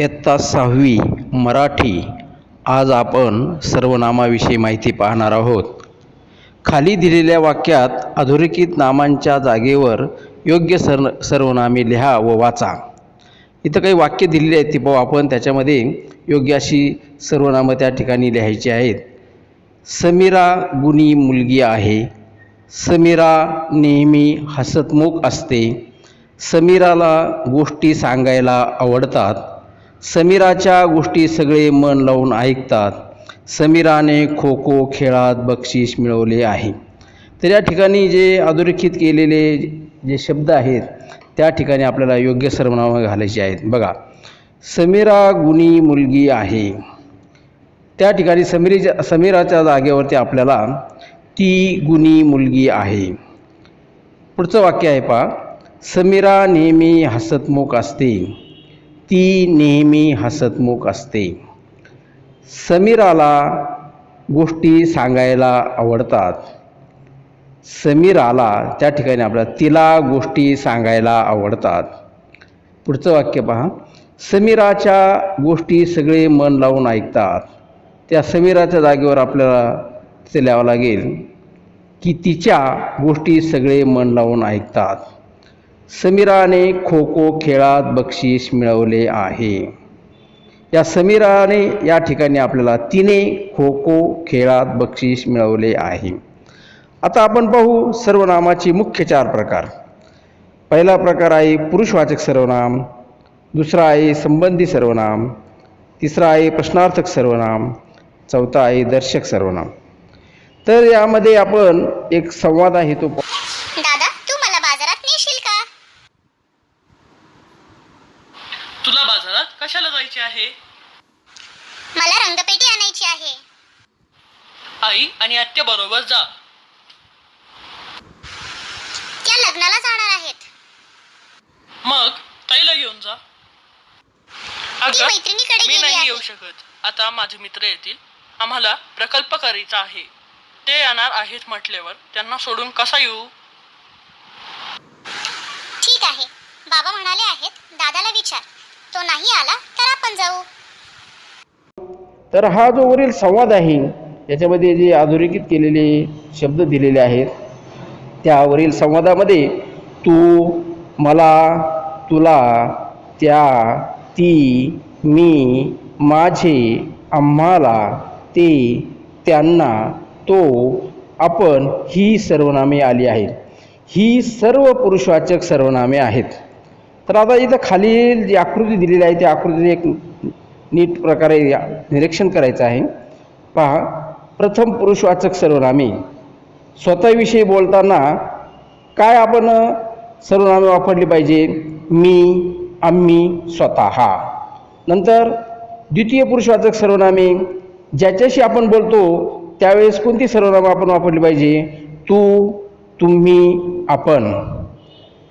इयत्ता सहावी मराठी. आज आपण सर्वनामाविषयी माहिती पाहणार आहोत. खाली दिलेल्या वाक्यात अधोरेखित नामांच्या जागेवर योग्य सर सर्वनामे लिहा व वाचा. इथं काही वाक्य दिलेली आहेत ती पाहू आपण. त्याच्यामध्ये योग्य अशी सर्वनामं त्या ठिकाणी लिहायची आहेत. समीरा गुणी मुलगी आहे. समीरा नेहमी हसतमुख असते. समीराला गोष्टी सांगायला आवडतात. समीराच्या गोष्टी सगळे मन लावून ऐकतात. समीराने खो खो खेळात बक्षीस मिळवले आहे. तर या ठिकाणी जे अधोरेखित केलेले जे शब्द आहेत त्या ठिकाणी आपल्याला योग्य सर्वनामं घालायची आहेत. बघा समीरा गुणी मुलगी आहे. त्या ठिकाणी समीरीच्या समीराच्या जागेवरती आपल्याला ती गुणी मुलगी आहे. पुढचं वाक्य आहे पहा समीरा नेहमी हसतमुख असते. ती नेहमी हसतमुख असते. समीराला गोष्टी सांगायला आवडतात. समीराला त्या ठिकाणी आपल्याला तिला गोष्टी सांगायला आवडतात. पुढचं वाक्य पहा. समीराच्या गोष्टी सगळे मन लावून ऐकतात. त्या समीराच्या जागेवर आपल्याला ते लिहावं लागेल की तिच्या गोष्टी सगळे मन लावून ऐकतात. समीराने खो खो खेळात बक्षीस मिळवले आहे. या समीराने या ठिकाणी आपल्याला तिने खो खो खेळात बक्षीस मिळवले आहे. आता आपण पाहू सर्वनामाचे मुख्य चार प्रकार. पहिला प्रकार आहे पुरुषवाचक सर्वनाम दुसरा आहे संबंधी सर्वनाम तिसरा आहे प्रश्नार्थक सर्वनाम चौथा आहे दर्शक सर्वनाम. तर यामध्ये आपण एक संवाद आहे तो दादा तू मला बाजारात नेशील का तुला बाजारात कशाला जायचे आहे? मला रंगपेटी आणायची आहे. आई आणि आत्या बरोबर जा. त्या लग्नाला जाणार आहेत. मग ताईला घेऊन जा. ती अगं मैत्रिणीकडे मी गेली नाही आहे. येऊ शकत. आता माझे मित्र येतील. आम्हाला प्रकल्प करायचा आहे. ते येणार आहेत म्हटल्यावर त्यांना सोडून कसा येऊ? ठीक आहे. बाबा म्हणाले आहेत दादाला विचार. तो नाही आला आपण जाऊ. तर हा जो वरील संवाद आहे याच्यामध्ये जे अधोरेखित केलेले शब्द दिलेले आहेत त्यावरील संवादामध्ये तू मला तुला त्या ती मी माझे आम्हाला ते त्यांना तो आपण ही सर्वनामे आली आहेत. ही सर्व पुरुषवाचक सर्वनामे आहेत. तर आता इथं खालील जी आकृती दिलेली आहे त्या आकृतीचे एक नीट प्रकारे निरीक्षण करायचं आहे. पहा प्रथम पुरुषवाचक सर्वनामे. स्वतःविषयी बोलताना काय आपण सर्वनामे वापरली पाहिजे? मी आम्ही स्वतः. नंतर द्वितीय पुरुषवाचक सर्वनामे. ज्याच्याशी आपण बोलतो त्यावेळेस कोणती सर्वनामं आपण वापरली पाहिजे? तू तुम्ही आपण.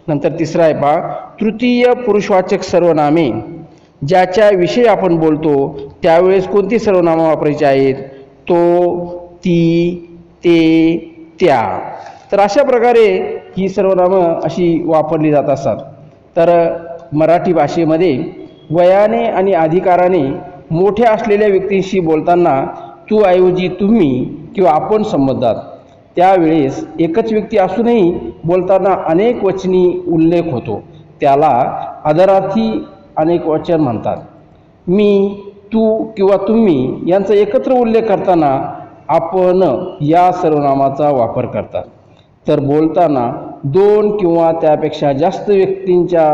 नंतर तिसरा आहे पहा तृतीय पुरुषवाचक सर्वनामे. ज्याच्याविषयी आपण बोलतो त्यावेळेस कोणती सर्वनामं वापरायची आहेत? तो ती ते त्या. तर अशा प्रकारे ही सर्वनामं अशी वापरली जात असतात. तर मराठी भाषेमध्ये वयाने आणि अधिकाराने मोठ्या असलेल्या व्यक्तींशी बोलताना तू ऐवजी तुम्ही किंवा आपण संबंधात त्यावेळेस एकच व्यक्ती असूनही बोलताना अनेक वचनी उल्लेख होतो. त्याला आदरार्थी अनेक वचन म्हणतात. मी तू किंवा तुम्ही यांचा एकत्र उल्लेख करताना आपण या सर्वनामाचा वापर करतात. तर बोलताना दोन किंवा त्यापेक्षा जास्त व्यक्तींच्या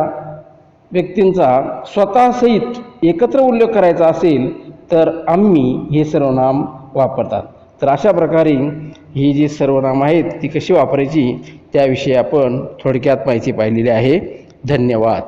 व्यक्तींचा स्वतःसहित एकत्र उल्लेख करायचा असेल तर आम्ही हे सर्वनाम वापरतात. तर अशा प्रकारे ही जी सर्वनाम आहेत ती कशी वापरायची त्याविषयी आपण थोडक्यात माहिती पाहिलेली आहे. धन्यवाद.